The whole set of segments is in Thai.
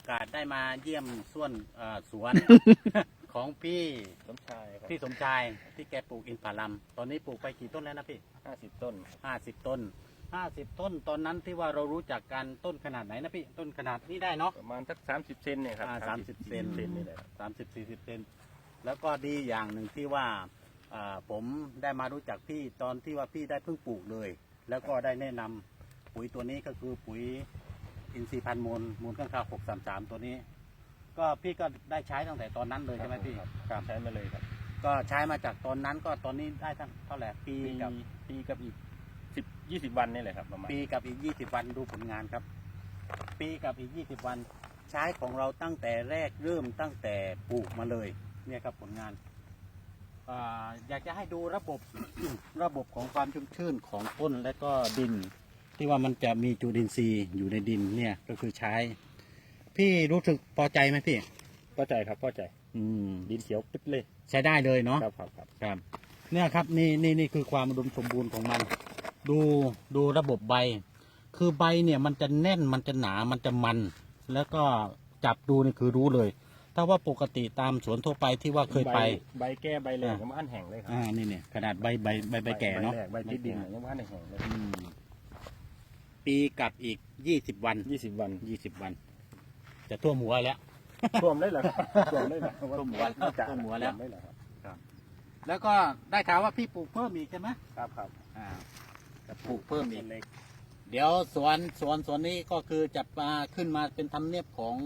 อกาสได้มาเยี่ยมส่วนเอ่อสวน ของพี่สมชายครับพี่สมชายที่แกปลูกอินทผลัม ตอนนี้ปลูกไปกี่ต้นแล้วนะพี่ห้าสิบต้นห้าสิบต้นห้าสิบต้น ตอนนั้นที่ว่าเรารู้จักกันต้นขนาดไหนนะพี่ ต้นขนาดนี้ได้เนาะ ประมาณสักสามสิบเซนเนี่ยครับอ่า30เซน เซนนี่แหละครับสามสิบสี่สิบเซนแล้วก็ดีอย่างหนึ่งที่ว่าอ่าผมได้มารู้จักพี่ตอนที่ว่าพี่ได้เพิ่งปลูกเลย แล้วก็ได้แนะนำปุ๋ยตัวนี้ก็คือปุ๋ย อินทรีย์พันธุ์มูลมูลข้างคาวหกสามสามตัวนี้ ก็พี่ก็ได้ใช้ตั้งแต่ตอนนั้นเลยใช่ไหมพี่ครับครับใช้มาเลยครับ ก็ใช้มาจากตอนนั้นก็ตอนนี้ได้ทั้งเท่าไหร่ปีปีกับปีกับอีกสิบยี่สิบวันนี่แหละครับประมาณปีกับอีก20วันดูผลงานครับ ปีกับอีก20วันใช้ของเราตั้งแต่แรกเริ่มตั้งแต่ปลูกมาเลยเนี่ยครับผลงานอาอยากจะให้ดูระบบ ระบบของความชุ่มชื้นของต้นและก็ดิน ที่ว่ามันจะมีจุลินทรีย์อยู่ในดินเนี่ยก็คือใช้ พี่รู้สึกพอใจไหมพี่ เข้าใจครับเข้าใจอืมดินเขียวปึ๊ดเลยใช้ได้เลยเนาะครับครับครับครับ เนี่ยครับนี่นี่นี่คือความอุดมสมบูรณ์ของมัน ดูดูระบบใบ คือใบเนี่ยมันจะแน่นมันจะหนามันจะมัน แล้วก็จับดูนี่คือรู้เลย ถ้าว่าปกติตามสวนทั่วไปที่ว่าเคยไป ใบใบแก้ใบแหลกอ่ายังไม่ทันแห้งเลยครัอ่านี่เนี่ยขนาดใบใบใบใบแก่เนาะใบแหลกใบติดดินเนี่ยยังไม่ทันแห้งเลย อืม ปีกับอีกยี่สิบวันยี่สิบวันยี่สิบวัน จะท่วมหัวแล้ว ท่วมได้เหรอครับท่วมได้เหรอท่วมหัวน่าจะท่วมหัวแล้วท่ได้เหรอครับแล้วก็ได้ข่าวว่าพี่ปลูกเพิ่มอีกใช่ไหมครับครับอ่าจะปลูกเพิ่มอีกเล็กเดี๋ยวสวนสวนสวนนี้ก็คือจะมาขึ้นมาเป็นทำเนียบของ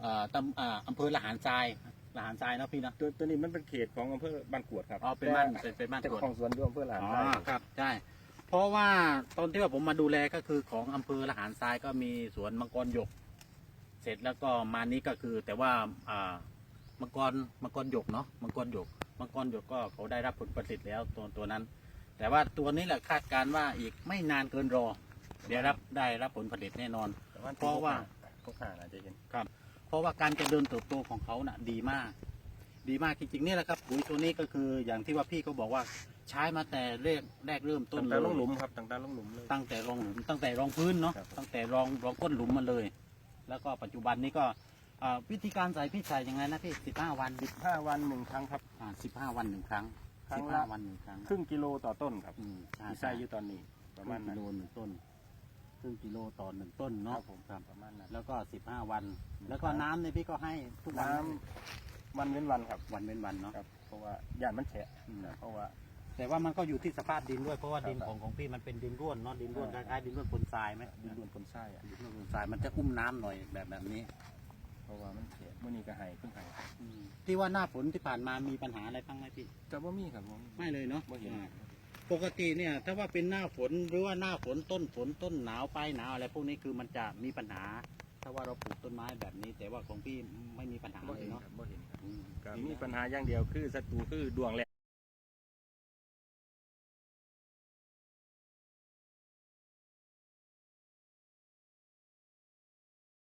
เอ่อตำอ่าอำเภอละหารทรายละหารทรายเนาะพี่เนาะตัวตัวนี้มันเป็นเขตของอำเภอบ้านกวดครับอ๋อเป็นบ้านเป็นเป็นบ้านเจ้าตรวจของสวนด้วยอำเภอหลานอ๋อทรายครับใช่เพ ราะว่าตอนที่ว่าผมมาดูแลก็คือของอำเภอละหารทรายก็มีสวนมังกรหยก เสร็จแล้วก็มานี้ก็คือ แต่ว่าอ่ามังกรมังกรหยกเนาะมังกรหยกมังกรหยกก็เขาได้รับผลผลิตแล้วตัวตัวนั้น แต่ว่าตัวนี้แหละคาดการณ์ว่าอีกไม่นานเกินรอเดี๋ยวรับได้รับผลผลิตแน่นอน เพราะว่าพวกห่าอาจจะเห็นเพราะว่าการเจริญเติบโตของเขาน่ะดีมาก ดีมากจริงๆนี่แหละครับปุ๋ยตัวนี้ก็คืออย่างที่ว่าพี่เขาบอกว่า ใช้มาแต่แรกแรกเริ่มต้ตั้นงเลแต่ยลงหลุมครับตั้งแต่ลงหลุมเลย ตั้งแต่รองหลุมตั้งแต่รองพื้นเนาะครับ ตั้งแต่รองรองก้นหลุมมาเลย แล้วก็ปัจจุบันนี้ก็อ่าวิธีการใส่พี่ใส่ยังไงนะพี่สิบห้าวันห้าวันหนึ่งครั้งครับอ่าสิบห้าวันหนึ่งครั้งครั้สิงบละห้าวันหนึ่งครั้งครึ่งกิโลต่อต้นครับอืมใช่ที่ใส่อยู่ตอนนี้ปประระมามาณณนั้นกิโลหนึ่งต้นครึ่งกิโลต่อหนึ่งต้นเนาะครับผม ครับ ประมาณนั้นแล้วก็สิบห้าวัน แล้วก็น้ำเนี่ยพี่ก็ให้ทุกวันน้ำวันเว้นวันครับวันเว้นวันเนาะ ครับ เพราะว่าย่านมันแฉะอืม เพราะว่า แต่ว่ามันก็อยู่ที่สภาพดินด้วยเพราะว่าครับดินของของพี่มันเป็นดินร่วนเนาะดินร่วนคครับล้ายๆดินร่วนปนทรายไหมดินรวนคนไส้อะดินร่วนปนทรายมันจะอุ้มน้ำหน่อยแบบแบบนี้ เพราะว่ามันแฉะเมื่อนี้ก็ใหายเพิ่งใหายที่ว่าหน้าฝนที่ผ่านมามีปัญหาอะไรบ้างไหมพี่จะว่ามีครับผม ไม่เลยเนาะบ่เห็น อ่าปกติเนี่ย ถ้าว่าเป็นหน้าฝนหรือว่าหน้าฝนต้นฝนต้นหนาวปลายหนาวอะไรพวกนี้คือมันจะมีปัญหา ถ้าว่าเราปลูกต้นไม้แบบนี้ แต่ว่าของพี่ไม่มีปัญหาบ่เลเห็ยนเนาะครับบ่เห็นครับอืม ก็มีปัญหาอย่างเดียวคือศัตรูคือดวงแรง